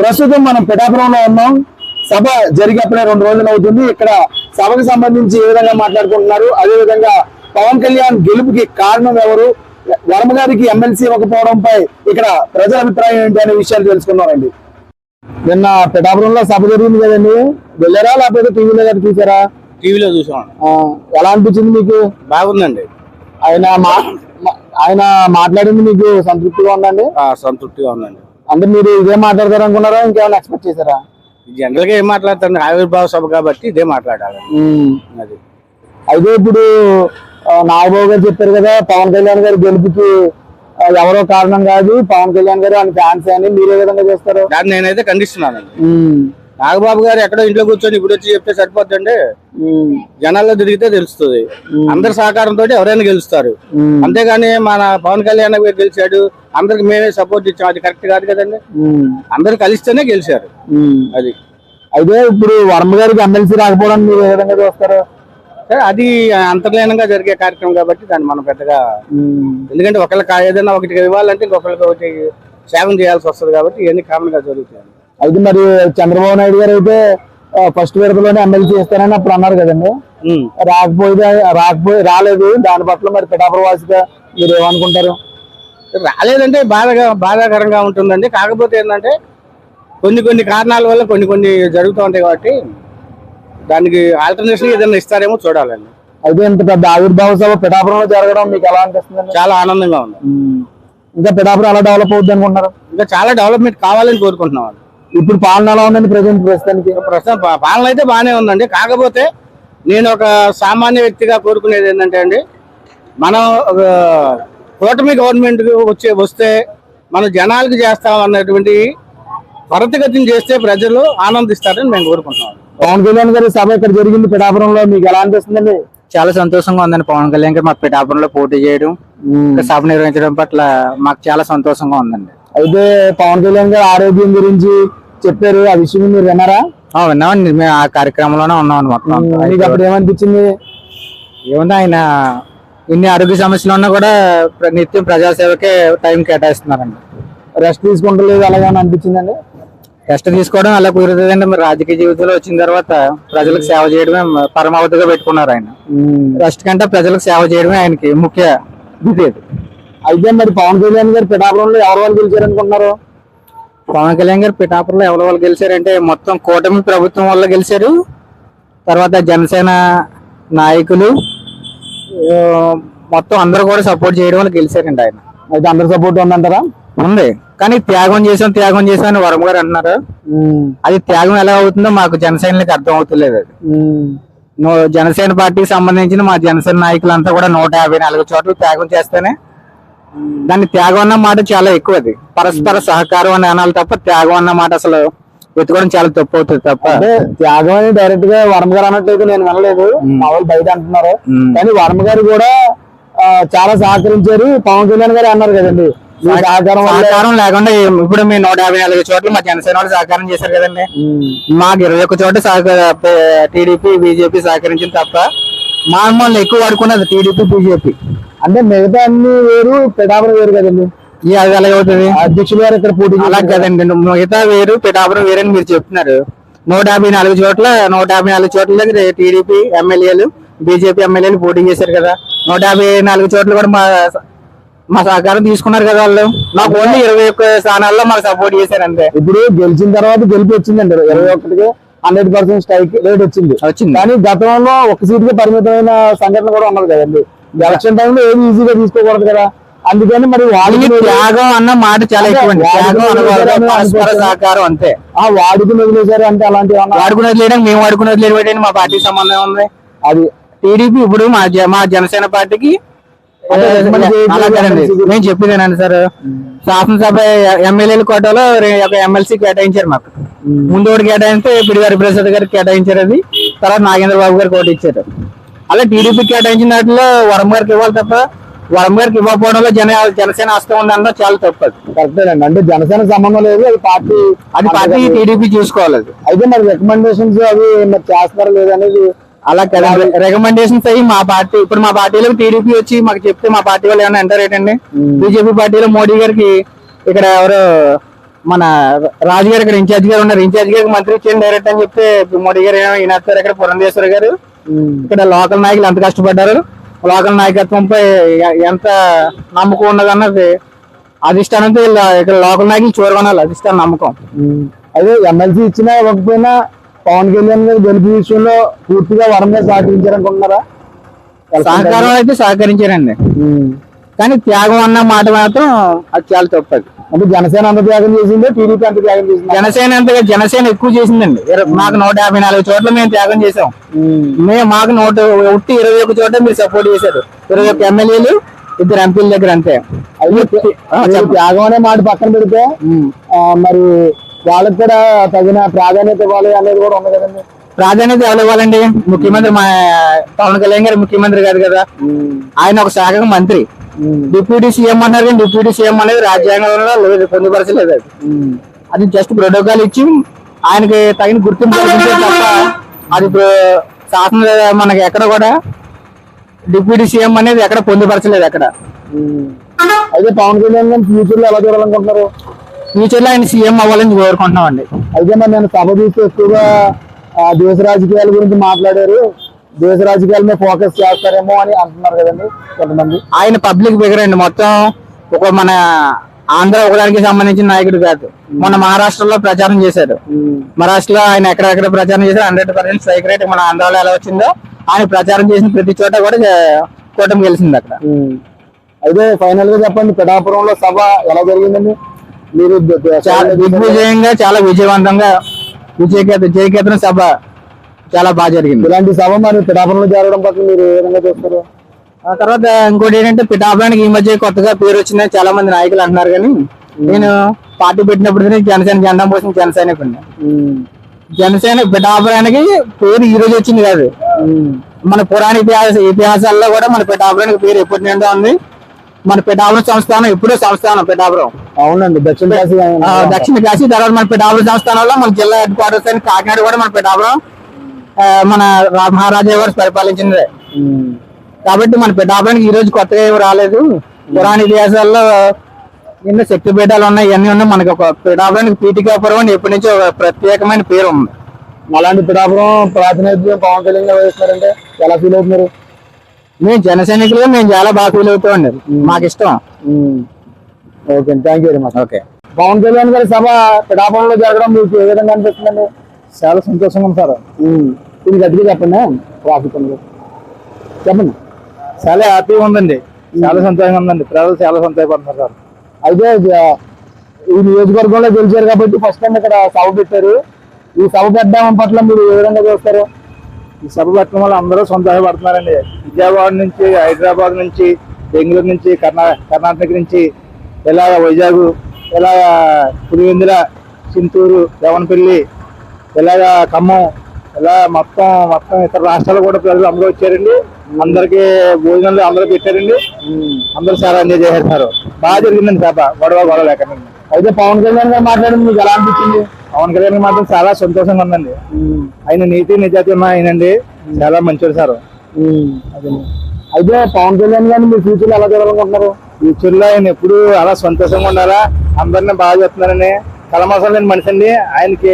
ప్రస్తుతం మనం పిఠాపురంలో ఉన్నాం. సభ జరిగేప్పుడే రెండు రోజులు అవుతుంది. ఇక్కడ సభకు సంబంధించి ఏ విధంగా మాట్లాడుకుంటున్నారు? అదే విధంగా పవన్ కళ్యాణ్ గెలుపుకి కారణం ఎవరు? వర్మ గారికి ఎమ్మెల్సీ ఇవ్వకపోవడంపై ఇక్కడ ప్రజల అభిప్రాయం ఏంటి అనే విషయాలు తెలుసుకున్నారండి నిన్న పిఠాపురంలో సభ జరిగింది కదండి. వెళ్ళారా? లేకపోతే టీవీలో గారు చూసారా? టీవీలో చూసాం. ఎలా అనిపించింది మీకు? బాగుందండి. ఆయన ఆయన మాట్లాడింది మీకు సంతృప్తిగా ఉందండి? సంతృప్తిగా ఉందండి. అంటే మీరు ఇదే మాట్లాడతారు అనుకున్నారా? ఇంకేమైనా ఎక్స్పెక్ట్ చేశారా? జనరల్గా ఏం మాట్లాడతాను ఆవిర్భావ సభ కాబట్టి ఇదే మాట్లాడాలి. అది. అయితే ఇప్పుడు నాగబాబు గారు చెప్పారు కదా పవన్ కళ్యాణ్ గారి గెలుపుకి ఎవరో కారణం కాదు పవన్ కళ్యాణ్ గారు ఆయన ఫ్యాన్స్ అని మీరు ఏ విధంగా చేస్తారు? దాన్ని నేనైతే ఖండిస్తున్నానండి. ఉమ్, నాగబాబు గారు ఎక్కడో ఇంట్లో కూర్చొని ఇప్పుడు వచ్చి చెప్తే సరిపోద్దండి. జనాల్లో తిరిగితే తెలుస్తుంది. అందరి సహకారంతో ఎవరైనా గెలుస్తారు. అంతేగాని మన పవన్ కళ్యాణ్ గారు గెలిచాడు అందరికి మేమే సపోర్ట్ ఇచ్చాం అది కరెక్ట్ కాదు కదండి. అందరు కలిస్తేనే గెలిచారు. అది. అయితే ఇప్పుడు వర్మ గారికి ఎమ్మెల్సీ రాకపోవడానికి మీరు ఏ విధంగా చూస్తారు? అది అంతర్లీనంగా జరిగే కార్యక్రమం కాబట్టి దాన్ని మనం పెద్దగా ఎందుకంటే ఒకళ్ళకి ఏదైనా ఒకటి ఇవ్వాలంటే ఇంకొకరికి ఒకటి సేవం చేయాల్సి వస్తుంది కాబట్టి ఇవన్నీ కామన్గా జరుగుతాయి. అయితే మరి చంద్రబాబు నాయుడు గారు అయితే ఫస్ట్ విడతలోనే ఎమ్మెల్సీ ఇస్తారని అప్పుడు అన్నారు కదండి. ఉమ్. రాకపోతే రాకపోయి రాలేదు. దాని పట్ల మరి పిఠాపుర వాసిగా మీరు ఏమనుకుంటారు? రాలేదంటే బాధగా బాధాకరంగా ఉంటుందండి. కాకపోతే ఏంటంటే కొన్ని కొన్ని కారణాల వల్ల కొన్ని కొన్ని జరుగుతూ ఉంటాయి కాబట్టి దానికి ఆల్టర్నేషన్ ఏదైనా ఇస్తారేమో చూడాలండి. అయితే ఇంత పెద్ద ఆవిర్భావ సభ పిఠాపురంలో జరగడం మీకు ఎలా అనిపిస్తుంది చాలా ఆనందంగా ఉంది. ఇంకా పిఠాపురం ఎలా డెవలప్ అవుద్ది అనుకుంటున్నారు? ఇంకా చాలా డెవలప్మెంట్ కావాలని కోరుకుంటున్నాం. ఇప్పుడు పాలన ఎలా ఉందండి ప్రజెంట్ ప్రస్తుతానికి? ప్రస్తుతం పాలన అయితే బాగానే ఉందండి. కాకపోతే నేను ఒక సామాన్య వ్యక్తిగా కోరుకునేది ఏంటంటే అండి మనం కూటమి గవర్నమెంట్ వచ్చే వస్తే మనం జనాలకు చేస్తాం అన్నటువంటి త్వరితగతిని చేస్తే ప్రజలు ఆనందిస్తారని మేము కోరుకుంటున్నాం. పవన్ కళ్యాణ్ గారి సభ ఇక్కడ జరిగింది పిఠాపురంలో మీకు ఎలా అనిపిస్తుందండి? చాలా సంతోషంగా ఉందండి పవన్ కళ్యాణ్ గారు మా పిఠాపురంలో పోటీ చేయడం సభ నిర్వహించడం పట్ల మాకు చాలా సంతోషంగా ఉందండి. అయితే పవన్ కళ్యాణ్ గారి ఆరోగ్యం గురించి చెప్పారు. ఆ విషయం మీరు విన్నారా? విన్నామండి. మేము ఆ కార్యక్రమంలోనే ఉన్నామండి మొత్తం మీకు అప్పుడు ఏమనిపించింది? ఏముంది ఆయన ఇన్ని ఆరోగ్య సమస్యలు ఉన్నా కూడా నిత్యం ప్రజాసేవకే టైం కేటాయిస్తున్నారండి. రెస్ట్ తీసుకుంటలేదు అలాగేమని అనిపించిందండి? రెస్ట్ తీసుకోవడం అలా కుదురుతుందండి. మరి రాజకీయ జీవితంలో వచ్చిన తర్వాత ప్రజలకు సేవ చేయడమే పరమావధిగా పెట్టుకున్నారు ఆయన. రెస్ట్ కంటే ప్రజలకు సేవ చేయడమే ఆయనకి ముఖ్య విధి అది. అయితే మరి పవన్ కళ్యాణ్ గారు పిఠాపురంలో ఎవరు వాళ్ళు గెలిచారు అనుకుంటున్నారు పవన్ కళ్యాణ్ గారు పిఠాపురంలో ఎవరి వాళ్ళు గెలిచారంటే మొత్తం కూటమి ప్రభుత్వం వల్ల గెలిచారు. తర్వాత జనసేన నాయకులు మొత్తం అందరూ కూడా సపోర్ట్ చేయడం వల్ల గెలిచారండి ఆయన. అయితే అందరి సపోర్ట్ ఉందంటారా? ఉంది. కానీ త్యాగం చేసాం త్యాగం చేసాం అని వరమ గారు అంటున్నారు. అది త్యాగం ఎలా అవుతుందో మాకు జనసేనకి అర్థం అవుతలేదు అది జనసేన పార్టీకి సంబంధించిన మా జనసేన నాయకులంతా కూడా నూట యాభై నాలుగు చోట్ల త్యాగం చేస్తేనే దాన్ని త్యాగం అన్న మాట చాలా ఎక్కువ అది పరస్పర సహకారం అని అనాలి తప్ప త్యాగం అన్న మాట అసలు వెతుకోవడం చాలా తప్పు అవుతుంది తప్ప. అంటే త్యాగం అని డైరెక్ట్గా వర్మ గారు అన్నట్లయితే నేను వినలేదు. మా వాళ్ళు బయట అంటున్నారు. కానీ వర్మ గారు కూడా చాలా సహకరించారు. పవన్ కళ్యాణ్ గారు అన్నారు కదండి. సహకారం లేకుండా ఇప్పుడు మీ నూట యాభై నాలుగు చోట్ల మా జనసేన వాళ్ళు సహకారం చేశారు కదండి. మాకు ఇరవై ఒక్క చోట సహకార టీడీపీ బీజేపీ సహకరించింది తప్ప మా మమ్మల్ని ఎక్కువ వాడుకున్నది టీడీపీ బీజేపీ. అంటే మిగతా అన్ని వేరు పిఠాపురం వేరు కదండి. ఈ అది ఎలాగ అవుతుంది. అధ్యక్షులు గారు ఇక్కడ పోటీ అలా చేశారు. కదండి. మిగతా వేరు పిఠాపురం వేరని మీరు చెప్తున్నారు. నూట యాభై నాలుగు చోట్ల నూట యాభై నాలుగు చోట్ల దగ్గర టీడీపీ ఎమ్మెల్యేలు బీజేపీ ఎమ్మెల్యేలు పోటీ చేశారు కదా. నూట యాభై నాలుగు చోట్ల కూడా మా మా సహకారం తీసుకున్నారు కదా వాళ్ళు. మాకు ఓన్లీ ఇరవై ఒక్క స్థానాల్లో మాకు సపోర్ట్ చేశారు అంతే. ఇప్పుడు గెలిచిన తర్వాత గెలిపి వచ్చిందండి. ఇరవై ఒకటికి హండ్రెడ్ పర్సెంట్ స్ట్రైక్ రేట్ వచ్చింది. వచ్చింది. కానీ గతంలో ఒక సీట్కి పరిమితమైన సంఘటన కూడా ఉన్నది కదండి. ఎలక్షన్ టైంలో ఏది ఈజీగా తీసుకోకూడదు కదా. అందుకని మరి వాళ్ళకి వాళ్ళకి త్యాగం అన్న మాట చాలా ఎక్కువ సహకారం అంతే. ఆ వాడికి వదిలేశారు అంటే ఏమన్నా వాడుకునేది లేదని మేము వాడుకునేది లేదు ఏంటండి మా పార్టీ సంబంధం ఉంది అది టీడీపీ ఇప్పుడు మా మా జనసేన పార్టీకి అంటే. నేను చెప్పేదేనండి సార్. శాసనసభ ఎమ్మెల్యేల కోటాలో ఒక ఎమ్మెల్సీ కేటాయించారు మాకు. ముందు ఒకటి కేటాయిస్తే పిడి హరిప్రసాద్ గారికి కేటాయించారు అది. తర్వాత నాగేంద్ర బాబు గారికి ఒకటి ఇచ్చారు. అలా టీడీపీ కేటాయించిన దాంట్లో వరం గారికి ఇవ్వాలి తప్ప వరం గారికి ఇవ్వకపోవడంలో జన జనసేన హస్తం ఉందన్న చాలా తప్పు అది కరెక్టేనండి అంటే జనసేన సంబంధం లేదు అది పార్టీ అది పార్టీ టీడీపీ చూసుకోవాలి అది. అయితే మరి రికమెండేషన్స్ అవి మరి చేస్తున్నారా లేదనేది అలా కదా. రికమెండేషన్స్ అయ్యి మా పార్టీ ఇప్పుడు మా పార్టీలో టీడీపీ వచ్చి మాకు చెప్తే మా పార్టీ వాళ్ళు ఏమైనా ఎంటర్ ఏంటండి బీజేపీ పార్టీలో మోడీ గారికి ఇక్కడ ఎవరు మన రాజు గారు ఇక్కడ ఇన్ఛార్జ్ గారు ఉన్నారు. ఇన్ఛార్జ్ గారికి మంత్రి ఇచ్చేయండి డైరెక్ట్ అని చెప్తే మోడీ గారు ఏమో ఈయన ఇక్కడ పురంధేశ్వర గారు. ఇక్కడ లోకల్ నాయకులు ఎంత కష్టపడ్డారు? లోకల్ నాయకత్వంపై ఎంత నమ్మకం ఉన్నదన్నది అధిష్టానంతో ఇక్కడ లోకల్ నాయకులు చూరగొనాలి అధిష్టానం నమ్మకం. అదే ఎమ్మెల్సీ ఇచ్చినా ఇవ్వకపోయినా పవన్ కళ్యాణ్ గారు గెలుపు విషయంలో పూర్తిగా వరంగా సహకరించారనుకుంటున్నారా? సహకారం అయితే సహకరించారండి. కానీ త్యాగం అన్న మాట మాత్రం అది చాలా తప్పది. అంటే జనసేన అంత త్యాగం చేసిందే టీడీపీ అంత త్యాగం చేసింది. జనసేన అంతగా జనసేన ఎక్కువ చేసిందండి. మాకు నూట యాభై నాలుగు చోట్ల మేము త్యాగం చేసాం మేము మాకు నూట ఉట్టి ఇరవై ఒక్క చోట మీరు సపోర్ట్ చేశారు. ఇరవై ఒక్క ఎమ్మెల్యేలు ఇద్దరు ఎంపీల దగ్గర అంతే. త్యాగం అనే మాట పక్కన పెడితే మరి వాళ్ళకి కూడా తగిన ప్రాధాన్యత ఇవ్వాలి అనేది కూడా ఉంది కదండి. ప్రాధాన్యత ఎవరు ఇవ్వాలండి? ముఖ్యమంత్రి మా పవన్ కళ్యాణ్ గారు ముఖ్యమంత్రి కాదు కదా. ఆయన ఒక శాఖ మంత్రి. డిప్యూటీ సీఎం అన్నారు కానీ డిప్యూటీ సీఎం అనేది రాజ్యాంగంలో లేదు పొందుపరచలేదు అది. అది జస్ట్ ప్రోటోకాల్ ఇచ్చి ఆయనకి తగిన గుర్తింపు కల్పించే తప్ప అది శాసన మనకి ఎక్కడ కూడా డిప్యూటీ సీఎం అనేది ఎక్కడ పొందుపరచలేదు ఎక్కడ. అయితే పవన్ కళ్యాణ్ గారు ఫ్యూచర్లో ఎలా చూడాలనుకుంటున్నారు? ఫ్యూచర్లో ఆయన సీఎం అవ్వాలని కోరుకుంటున్నాం అండి అయితే మరి నేను సభ చూస్తే ఎక్కువగా దేశ రాజకీయాల గురించి మాట్లాడారు. దేశ రాజకీయాల మీద ఫోకస్ చేస్తారేమో అని అంటున్నారు కదండి కొంతమంది. ఆయన పబ్లిక్ ఫిగర్ అండి. మొత్తం ఒక మన ఆంధ్ర ఒకదానికి సంబంధించిన నాయకుడు కాదు. మొన్న మహారాష్ట్రలో ప్రచారం చేశారు మహారాష్ట్రలో ఆయన ఎక్కడెక్కడ ప్రచారం చేశారు హండ్రెడ్ పర్సెంట్ స్ట్రైక్ రేట్ మన ఆంధ్రాలో ఎలా వచ్చిందో ఆయన ప్రచారం చేసిన ప్రతి చోట కూడా కూటమి గెలిచింది అక్కడ. అయితే ఫైనల్గా చెప్పండి పిఠాపురంలో సభ ఎలా జరిగిందండి? మీరు చాలా దిగ్విజయంగా చాలా విజయవంతంగా విజయకేత జయకేతన సభ చాలా బాగా జరిగింది. ఇలాంటి సభ మరి పిఠాపురంలో జరగడం పట్ల మీరు ఏ విధంగా చూస్తారు? ఆ తర్వాత ఇంకోటి ఏంటంటే పిఠాపురానికి ఈ మధ్య కొత్తగా పేరు వచ్చిందని చాలా మంది నాయకులు అంటున్నారు కానీ నేను పార్టీ పెట్టినప్పుడు జనసేన జెండా పోసిన జనసేన జనసేన పిఠాపురానికి పేరు ఈ రోజు వచ్చింది కాదు. మన పురాణ ఇతిహాస ఇతిహాసాల్లో కూడా మన పిఠాపురానికి పేరు ఎప్పటి నుండో ఉంది. మన పిఠాపురం సంస్థానం ఎప్పుడో సంస్థానం పిఠాపురం. అవునండి దక్షిణ కాశీ దక్షిణ కాశీ తర్వాత మన పిఠాపురం సంస్థానంలో మన జిల్లా హెడ్ క్వార్టర్స్ అని కాకినాడ కూడా మన పిఠాపురం మన మహారాజా గారు పరిపాలించింది. కాబట్టి మన పిఠాపురానికి ఈ రోజు కొత్తగా ఏమి రాలేదు. పురాణ ఇతిహాసాల్లో ఎన్నో శక్తి పీఠాలు ఉన్నాయి ఇవన్నీ ఉన్నాయి. మనకి ఒక పిఠాపురానికి పీఠికాపురం అని ఎప్పటి నుంచో ఒక ప్రత్యేకమైన పేరు ఉంది. అలాంటి పిఠాపురం ప్రాతినిధ్యం పవన్ కళ్యాణ్ గారు వహిస్తున్నారంటే ఎలా ఫీల్ అవుతున్నారు? మేము జన సైనికులుగా మేము చాలా బాగా ఫీల్ అవుతామండి మాకు ఇష్టం. Okay thank you very much okay. Pawan Kalyan గారి సభ పిఠాపురంలో జరగడం మీకు ఏ విధంగా అనిపిస్తుందండి? చాలా సంతోషంగా ఉంది సార్. ఇది గట్టిగా చెప్పండి? ట్రాఫిక్ ఉంది. చెప్పండి. చాలా హ్యాపీగా ఉందండి. చాలా సంతోషంగా ఉందండి. ప్రజలు చాలా సంతోషపడుతున్నారు సార్. అయితే ఈ నియోజకవర్గంలో గెలిచారు కాబట్టి ఫస్ట్ టైం ఇక్కడ సభ పెట్టారు. ఈ సభ పెట్టడం పట్ల మీరు ఏ విధంగా చూస్తారు? ఈ సభ పెట్టడం వల్ల అందరూ సంతోషపడుతున్నారండి. విజయవాడ నుంచి హైదరాబాద్ నుంచి బెంగళూరు నుంచి కర్ణా కర్ణాటక నుంచి ఇలా వైజాగ్ ఇలా పులివెందుల చింతూరు దేవనపల్లి ఇలాగ ఖమ్మం ఇలా మొత్తం మొత్తం ఇతర రాష్ట్రాలు కూడా ప్రజలు అందరూ వచ్చారండి. అందరికి భోజనాలు అందరూ పెట్టారండి. అందరూ చాలా ఎంజాయ్ చేశారు. బాగా జరిగిందండి సభ గొడవ గొడవ లేకుండా. అయితే పవన్ కళ్యాణ్ గారు మాట్లాడింది మీకు ఎలా అనిపించింది? పవన్ కళ్యాణ్ మాత్రం చాలా సంతోషంగా ఉందండి. ఆయన నీతి నిజాతి ఉన్న ఆయనండి. చాలా మంచివాడు సార్. అయితే పవన్ కళ్యాణ్ గారిని మీరు ఫ్యూచర్ ఎలా చూడాలనుకుంటున్నారు? ఫ్యూచర్లో ఆయన ఎప్పుడు అలా సంతోషంగా ఉండాలా? అందరిని బాగా చెప్తున్నారని కలమాసం లేని మనిషి అండి. ఆయనకి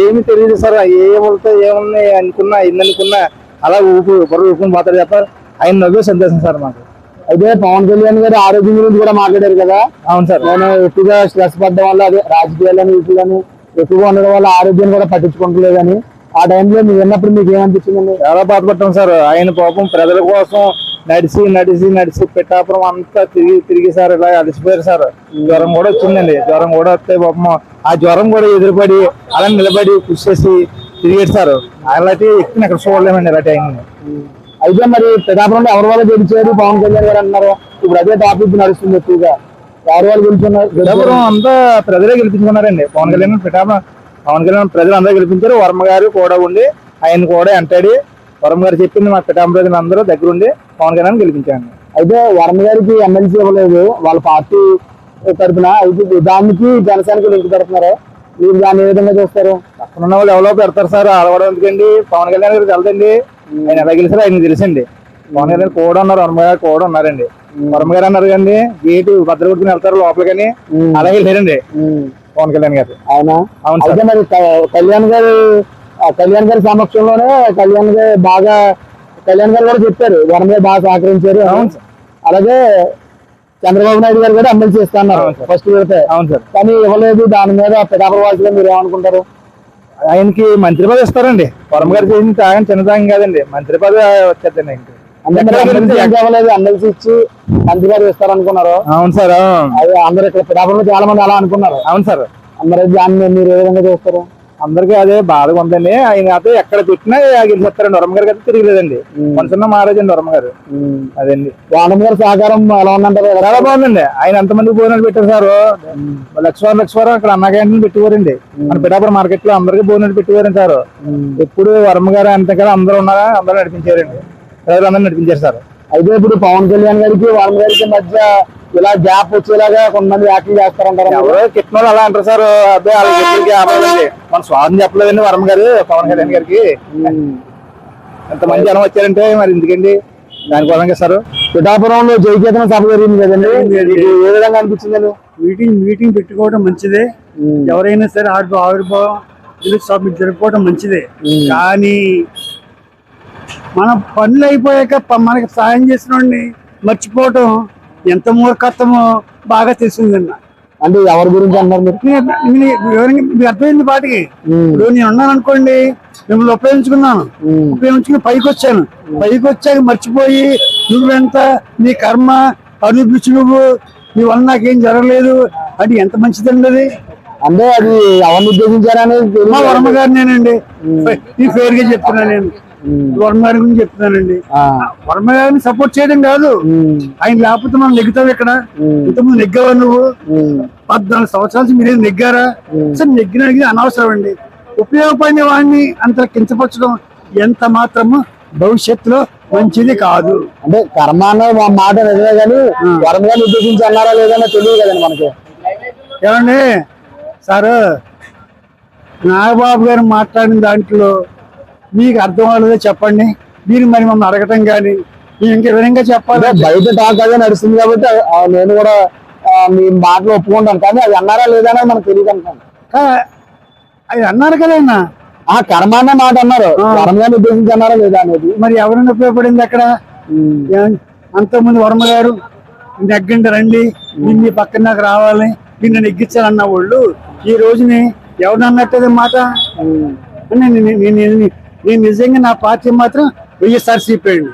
ఏమి తెలియదు సార్ ఏముంటే ఏమున్నాయి అనుకున్నా ఎన్ని అనుకున్నా అలా ఊపు బరువు ఊపుకుని పోతారు తప్ప ఆయన నవ్వే సంతోషం సార్ మాకు. అయితే పవన్ కళ్యాణ్ గారు ఆరోగ్యం గురించి కూడా మాట్లాడారు కదా? అవును సార్. నేను ఎక్కువగా స్ట్రెస్ పడడం వల్ల అదే రాజకీయాలని వీటిలని ఎక్కువగా ఉండడం వల్ల ఆరోగ్యాన్ని కూడా పట్టించుకోవట్లేదని ఆ టైంలో మీరు విన్నప్పుడు మీకు ఏమనిపించిందండి? చాలా బాధపడ్డాం సార్. ఆయన పాపం ప్రజల కోసం నడిచి నడిచి నడిచి పిఠాపురం అంతా తిరిగి తిరిగి సార్ ఇలా అలసిపోయారు సార్. జ్వరం కూడా వచ్చిందండి. జ్వరం కూడా వస్తే పాపం ఆ జ్వరం కూడా ఎదురుపడి అలా నిలబడి కృషి చేసి తిరిగాడు సార్. అలాంటి ఎక్కువ అక్కడ చూడలేమండి అలాంటి ఆయన అయితే మరి పిఠాపురంలో ఎవరి వాళ్ళు గెలిచారు? పవన్ కళ్యాణ్ గారు అన్నారు. ఇప్పుడు అదే టాపిక్ నడుస్తుంది ఎక్కువగా. ఎవరి వాళ్ళు గెలుచున్నారు పిఠాపురం అంతా ప్రజలే గెలిపించుకున్నారండి. పవన్ కళ్యాణ్ పిఠాపురం పవన్ కళ్యాణ్ ప్రజలు అందరూ గెలిపించారు. వర్మ గారు కూడా ఉండి ఆయన కూడా ఎంటాడి వర్మ గారు చెప్పింది మా పిఠాపురం ప్రజలు అందరూ దగ్గరుండి పవన్ కళ్యాణ్ గెలిపించాను అయితే వరణ గారికి ఎమ్మెల్సీ ఇవ్వలేదు. వాళ్ళ పార్టీ తరఫున అయితే దానికి జనసేనకు లింక్ పెడుతున్నారు. మీరు దాన్ని ఏ విధంగా చూస్తారు? పక్కన ఉన్న వాళ్ళు ఎవరో పెడతారు సార్ అలవడం ఎందుకండి? పవన్ కళ్యాణ్ గారికి వెళ్తండి ఆయన ఎలా గెలిచారో ఆయన తెలుసండి పవన్ కళ్యాణ్ కూడా ఉన్నారు వర్మ గారు కూడా ఉన్నారండి. వర్మ గారు అన్నారు కండి గేటు భద్ర కొట్టుకుని వెళ్తారు లోపలికని. అలా వెళ్ళారండి పవన్ కళ్యాణ్ గారు. అవునా? అవును. అయితే మరి కళ్యాణ్ గారు కళ్యాణ్ గారి సమక్షంలోనే కళ్యాణ్ గారు బాగా కళ్యాణ్ గారు కూడా చెప్పారు వరం మీద బాగా సహకరించారు అని. అవును సార్. అలాగే చంద్రబాబు నాయుడు గారు కూడా అమలు చేస్తున్నారు. ఫస్ట్ పెడితే అవును సార్. కానీ ఇవ్వలేదు దాని మీద పిఠాపురం వాసుగా మీరు ఏమనుకుంటారు? ఆయనకి మంత్రి పదవి ఇస్తారండి. వరం గారు చేసిన త్యాగం చిన్న కాదండి. మంత్రి పదవి వచ్చేద్దండి ఆయనకి. ఇవ్వలేదు ఇచ్చి మంత్రి గారు ఇస్తారనుకున్నారు? అవును సార్ అది అందరు ఇక్కడ పిఠాపురంలో చాలా మంది అలా అనుకున్నారు. అవును సార్. మరి దాన్ని మీరు ఏ విధంగా చూస్తారు? అందరికీ అదే బాధగా ఉందండి. ఆయన అయితే ఎక్కడ పెట్టినా గెలిచేస్తారండి వరమ గారికి అయితే తిరిగిలేదండి. మనసున్న వరమ గారు. అదండి. వానం గారి సహకారం ఎలా ఉందంటారు? చాలా బాగుందండి. ఆయన ఎంతమంది భోజనాలు పెట్టారు సార్? లక్షవారం లక్షవారం అక్కడ అన్న క్యాంటీన్ పెట్టేవారండి. మన పిఠాపురం మార్కెట్లో అందరికీ భోజనాలు పెట్టేవారండి సార్. ఎప్పుడు వర్మ గారు అంతే కదా అందరూ ఉన్నారా అందరూ నడిపించారండి ప్రజలందరూ నడిపించారు సార్. అయితే ఇప్పుడు పవన్ కళ్యాణ్ గారికి వారం గారికి మధ్య ఇలా గ్యాప్ వచ్చేలాగా కొంతమంది యాక్టింగ్ చేస్తారంటారు ఎవరో కిట్టిన వాళ్ళు అలా అంటారు సార్. అదే వాళ్ళకి ఆపలేదండి మన స్వామి చెప్పలేదండి వర్మ గారు పవన్ కళ్యాణ్ గారికి. ఎంత మంది జనం వచ్చారంటే మరి ఎందుకండి? దానికోసం సార్. పిఠాపురంలో జయకేతన సభ జరిగింది కదండి. ఏ విధంగా అనిపించిందండి మీటింగ్ మీటింగ్ పెట్టుకోవడం మంచిదే. ఎవరైనా సరే ఆవిర్భావం ఆవిర్భావం సభ జరుపుకోవడం మంచిదే. కానీ మన పనులు అయిపోయాక ప- మనకి సాయం చేసిన వాడిని మర్చిపోవటం ఎంత మూర్ఖత్వమో బాగా తెలిసిందన్న అంటే ఎవరి గురించి అన్నారు మీరు? అర్థమైంది పాటికి. ఇప్పుడు నేను ఉన్నాను అనుకోండి మిమ్మల్ని ఉపయోగించుకున్నాను. ఉపయోగించుకుని పైకి వచ్చాను. పైకి వచ్చాక మర్చిపోయి నువ్వెంత నీ కర్మ అనుభవించు నువ్వు నీ వల్ల నాకేం జరగలేదు. అది ఎంత మంచిదండి అది? అంటే అది ఎవరిని ఉద్దేశించారనేది మా వర్మ గారినేనండి. ఈ ఫేర్గా చెప్తున్నాను నేను. వర్మ గారి గురించి చెప్తున్నానండి. వర్మ గారిని సపోర్ట్ చేయడం కాదు. ఆయన లేకపోతే మనం నెగ్గుతావు ఇక్కడ. ఇంతకుముందు నెగ్గావా నువ్వు? పద్నాలుగు సంవత్సరాల నుంచి మీరేం నెగ్గారా? అసలు నెగ్గిన అనవసరం అండి ఉపయోగపడిన వాడిని అంత కించపరచడం ఎంత మాత్రము భవిష్యత్తులో మంచిది కాదు. అంటే కర్మ మా మాట నిజమే కానీ వరం గారిని ఉద్దేశించి అన్నారా లేదన్నా తెలియదు కదండి మనకి. ఏమండి? సార్ నాగబాబు గారు మాట్లాడిన దాంట్లో మీకు అర్థం అవ్వలేదో చెప్పండి? మీరు మరి మమ్మల్ని అడగటం కానీ మేము ఇంకా విధంగా చెప్పాలి? బయట టాక్ అదే నడుస్తుంది కాబట్టి నేను కూడా మీ మాటలు ఒప్పుకుంటాను. కానీ అది అన్నారా లేదా అనేది మనకు తెలియదు అనుకోండి అది అన్నారు కదన్నా ఆ కర్మ అన్న మాట అన్నారు. గారిని ఉద్దేశించి అన్నారా లేదా అనేది? మరి ఎవరైనా ఉపయోగపడింది అక్కడ? అంతకుముందు వర్మ గారు నెగ్గండి రండి నిన్ను పక్కన నాకు రావాలి నిన్ను నెగ్గించాలన్న వాళ్ళు ఈ రోజుని ఎవరు అన్నట్టు మాట నేను నేను- నిజంగా నా పార్టీ మాత్రం వైఎస్ఆర్సీపీ అండి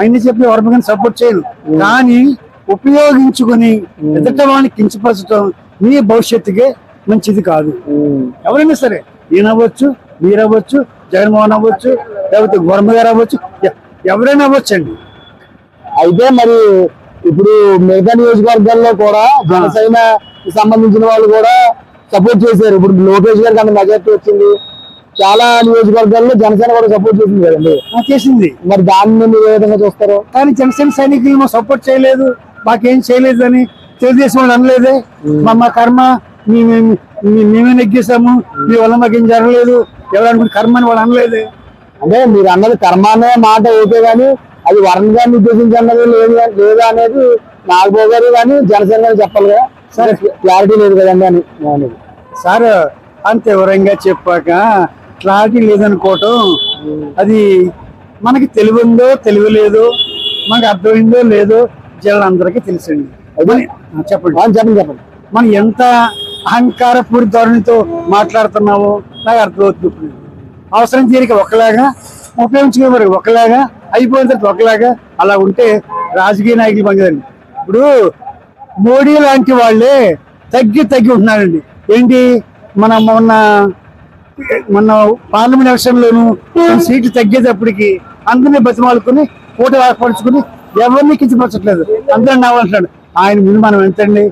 ఆయన చెప్పి గారిని సపోర్ట్ చేయను. కానీ ఉపయోగించుకుని ఎదుట వాడిని కించపరచడం నీ భవిష్యత్తుకే మంచిది కాదు. ఎవరైనా సరే నేను అవ్వచ్చు మీరు అవ్వచ్చు జగన్మోహన్ అవ్వచ్చు లేకపోతే వర్మ గారు అవ్వచ్చు ఎవరైనా అవ్వచ్చు అండి అయితే మరి ఇప్పుడు మిగతా నియోజకవర్గాల్లో కూడా జనసేన సంబంధించిన వాళ్ళు కూడా సపోర్ట్ చేశారు. ఇప్పుడు లోకేష్ గారికి అంత మెజార్టీ వచ్చింది. చాలా నియోజకవర్గాల్లో జనసేన కూడా సపోర్ట్ చేసింది కదండి. చేసింది. మరి దాన్ని మీరు ఏ విధంగా చూస్తారు? కానీ జనసేన సైనికులు మా సపోర్ట్ చేయలేదు మాకేం చేయలేదు అని తెలుగుదేశం వాళ్ళు అనలేదే. మా కర్మ మేమే నెగ్గేసాము మీ వల్ల మాకేం జరగలేదు ఎవరు అనుకుంటే కర్మ అని వాళ్ళు అనలేదే. అంటే మీరు అన్నది కర్మ అనే మాట ఓకే కానీ అది వరుణ్ గారిని ఉద్దేశించి అన్నది లేదు లేదా అనేది నాగబాబు గారు కానీ జనసేన గారు చెప్పాలి కదా. సరే. క్లారిటీ లేదు కదండి అని. సార్ అంత వివరంగా చెప్పాక క్లారిటీ లేదనుకోవటం అది మనకి తెలివి ఉందో తెలివి లేదో మనకి అర్థమైందో లేదో జనాలందరికీ తెలుసండి. అయితే ఆ, చెప్పండి. చెప్పండి చెప్పండి. మనం ఎంత అహంకారపూరి ధోరణితో మాట్లాడుతున్నామో నాకు అర్థమవుతుంది. ఇప్పుడు. అవసరం తీరిక ఒకలాగా ఉపయోగించుకునే వరకు ఒకలాగా అయిపోయిన తర్వాత ఒకలాగా అలా ఉంటే రాజకీయ నాయకులు పనిచేయండి ఇప్పుడు మోడీ లాంటి వాళ్ళే తగ్గి తగ్గి ఉంటున్నారండి. ఏంటి? మన మొన్న మొన్న పార్లమెంట్ ఎలక్షన్లోను సీట్లు తగ్గేటప్పటికి అందరినీ బతిమాలుకుని ఓటు ఏర్పరచుకుని ఎవరిని కించపరచట్లేదు. అందరూ నవ్వాలంటున్నాడు. ఆయన ముందు మనం ఎంతండి?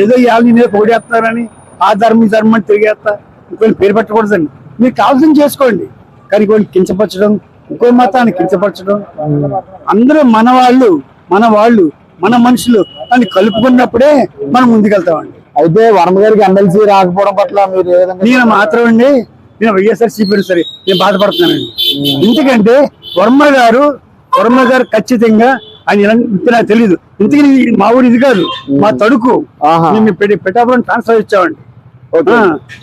ఏదో ఇవాళ నేను పోగేస్తారని ఆ ధర్మం ఈ ధర్మం అని తిరిగేస్తా ఇంకొని పేరు పెట్టకూడదండి. మీరు కావాల్సిన చేసుకోండి. కానీ కొన్ని కించపరచడం ఇంకో మతాన్ని కించపరచడం అందరూ మన వాళ్ళు మన వాళ్ళు మన మనుషులు అని కలుపుకున్నప్పుడే మనం ముందుకెళ్తామండి. అయితే వర్మ గారికి ఎమ్మెల్సీ రాకపోవడం పట్ల మీరు నేను మాత్రం అండి నేను వైఎస్ఆర్ సిపి సరే నేను బాధపడుతున్నానండి. ఎందుకంటే వర్మ గారు వర్మ గారు ఖచ్చితంగా ఆయన నాకు తెలియదు ఇంతకీ మా ఊరు ఇది కాదు మా తడుకు. మేము పెట్టాపురం ట్రాన్స్ఫర్ ఇచ్చామండి.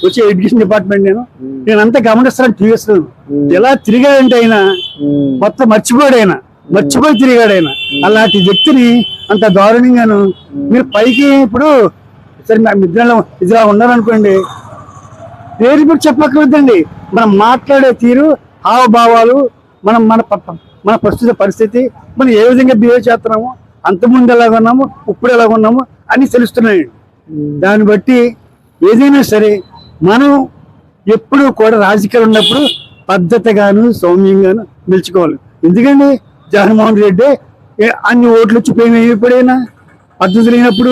వచ్చే ఎడ్యుకేషన్ డిపార్ట్మెంట్ నేను. నేను అంతా గమనిస్తాను టీవీఎస్ ఎలా తిరిగాడంటే ఆయన మొత్తం మర్చిపోయాడు ఆయన. మర్చిపోయి తిరిగాడు ఆయన. అలాంటి వ్యక్తిని అంత దారుణంగాను మీరు పైకి ఇప్పుడు సరే మా ఇద్దరు ఇద్దరు ఉన్నారనుకోండి పేరు ఇప్పుడు చెప్పక్కర్లేదండి. మనం మాట్లాడే తీరు హావభావాలు మనం మన మన ప్రస్తుత పరిస్థితి మనం ఏ విధంగా బిహేవ్ చేస్తున్నాము అంతకుముందు ఎలాగ ఉన్నాము ఇప్పుడు ఎలాగ ఉన్నాము అని తెలుస్తున్నాయి దాన్ని బట్టి ఏదైనా సరే మనం ఎప్పుడు కూడా రాజకీయాలు ఉన్నప్పుడు పద్ధతిగాను సౌమ్యంగాను నిలుచుకోవాలి. ఎందుకండి జగన్మోహన్ రెడ్డి అన్ని ఓట్లు వచ్చి పోయిన ఎప్పుడైనా? పద్ధతి లేనప్పుడు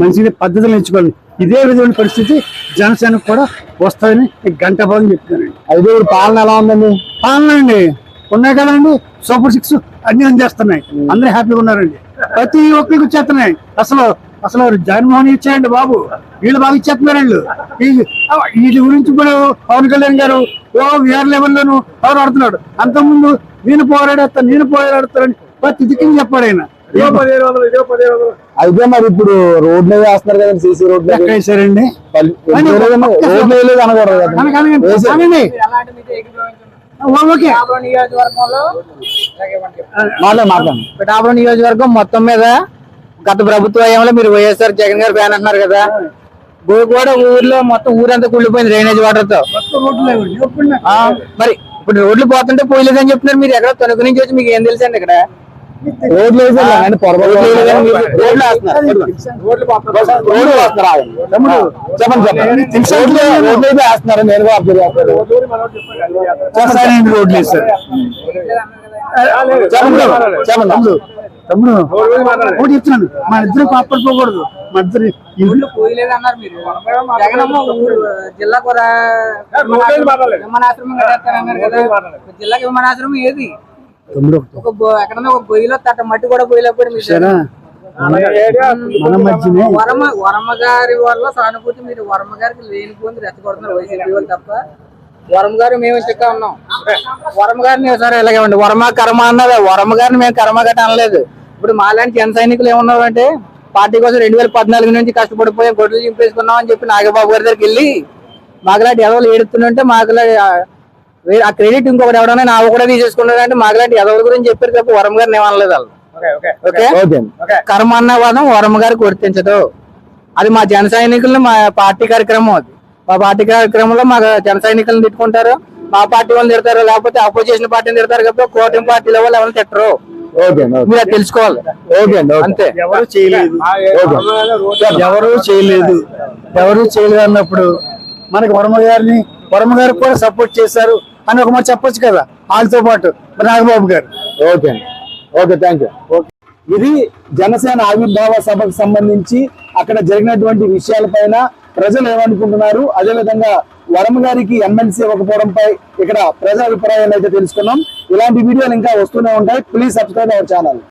మంచిగా పద్ధతులు ఎంచుకోవాలి ఇదే విధమైన పరిస్థితి జనసేనకు కూడా వస్తుందని ఈ గంట భాగం చెప్తున్నానండి ఐదుగురు పాలన ఎలా ఉందండి? పాలన అండి ఉన్నాయి కదండి సూపర్ సిక్స్ అన్ని అందేస్తున్నాయి అందరూ హ్యాపీగా ఉన్నారండి. ప్రతి ఒక్కరికి వచ్చేస్తున్నాయి అసలు అసలు జగన్మోహన్ ఇచ్చాయండి బాబు. వీళ్ళు బాగా ఇచ్చేస్తున్నారు వీళ్ళు. వీటి గురించి ఇప్పుడు పవన్ కళ్యాణ్ గారు ఓ వేరే లెవెల్లోను ఎవరు ఆడుతున్నాడు అంతకుముందు నేను పోరాడేస్తాను నేను పోరాడతానని ప్రతి దిక్కుని చెప్పాడు ఆయన. అయితే మరి ఇప్పుడు రోడ్లు వేస్తున్నారు కదండి సీసీ రోడ్లు వేసారండి రోడ్లు వేయలేదు అనకూడదు కదా. పిఠాపురం నియోజకవర్గం మొత్తం మీద గత ప్రభుత్వ హయాంలో మీరు వైఎస్ఆర్ జగన్ గారు ఫ్యాన్ అంటున్నారు కదా. గోగోడ ఊర్లో మొత్తం ఊరంతా కుళ్ళిపోయింది డ్రైనేజ్ వాటర్తో మరి ఇప్పుడు రోడ్లు పోతుంటే పోయలేదని చెప్తున్నారు మీరు. ఎక్కడ తణుకు నుంచి వచ్చి మీకు ఏం తెలుసండి ఇక్కడ? రోడ్లు వేసారు పొరపాటు రోడ్లు వేస్తున్నారు. చెప్పండి చెప్పండి. రోడ్లు రోడ్లు అయితే వేస్తున్నారు. నేను కూడా అబ్జర్వ్ చేస్తాను. చేస్తారండి రోడ్లు వేస్తారు? చెప్పండి చెప్పండి. తమ్ముడు తమ్ముడు. ఒకటి చెప్తున్నాను. మా ఇద్దరు కాపాడుకోకూడదు మా ఇద్దరు ఊళ్ళో పోయలేదు అన్నారు మీరు. జగనమ్మ విమానాశ్రమం కదా. జిల్లాకి విమానాశ్రమం ఏది? గో- ఎక్కడన్నా ఒక గొయ్యిలో తట్ట మట్టి కూడా వరమ వరమ గారి వల్ల సానుభూతి మీరు వరమ గారికి లేనిపోయింది రెచ్చగొడుతున్నారు వైసీపీ వాళ్ళు తప్ప. వరమ గారు మేము చిక్క ఉన్నాం. వరమ గారిని సరే ఇలాగే ఉండి. వరమ కర్మ అన్నది వరమ గారిని మేము కర్మ గట్ట అనలేదు ఇప్పుడు మాలాంటి జన సైనికులు ఏమన్నారు అంటే పార్టీ కోసం రెండు వేల పద్నాలుగు నుంచి కష్టపడిపోయి గొడ్లు చింపేసుకున్నాం అని చెప్పి నాగబాబు గారి దగ్గరికి వెళ్ళి మాకులాంటి ఎదవలు ఏడుతుంటే మాకులా ఆ క్రెడిట్ ఇంకొకటి ఎవడన్నా నా కూడా తీసేసుకున్నాడు అంటే మాకులాంటి ఎదవల గురించి చెప్పారు తప్ప వరమ గారిని ఏమనలేదు వాళ్ళు ఓకే ఓకే కర్మ అన్న వాదం వరమ గారికి వర్తించదు అది మా జన సైనికులను మా పార్టీ కార్యక్రమం అది. మా పార్టీ కార్యక్రమంలో మా జన సైనికులను తిట్టుకుంటారు. మా పార్టీ వాళ్ళు తిడతారు. లేకపోతే అపోజిషన్ పార్టీని తిడతారు కాబట్టి కూటమి పార్టీల వాళ్ళు ఎవరు తిట్టరు. మీరు అది తెలుసుకోవాలి. అంతే. ఎవరు చేయలేదు. ఎవరు చేయలేదు. ఎవరు చేయలేదు అన్నప్పుడు మనకి వర్మ గారిని వర్మ గారు కూడా సపోర్ట్ చేశారు. అని ఒక మాట చెప్పొచ్చు కదా వాళ్ళతో పాటు. నాగబాబు గారు. ఓకే. అండి ఓకే థ్యాంక్ యూ ఇది జనసేన ఆవిర్భావ సభకు సంబంధించి అక్కడ జరిగినటువంటి విషయాలపైన ప్రజలు ఏమనుకుంటున్నారు? అదేవిధంగా వరమ గారికి ఎమ్మెల్సీ ఇవ్వకపోవడంపై ఇక్కడ ప్రజల అభిప్రాయాలు అయితే తెలుసుకున్నాం. ఇలాంటి వీడియోలు ఇంకా వస్తూనే ఉంటాయి. Please subscribe our channel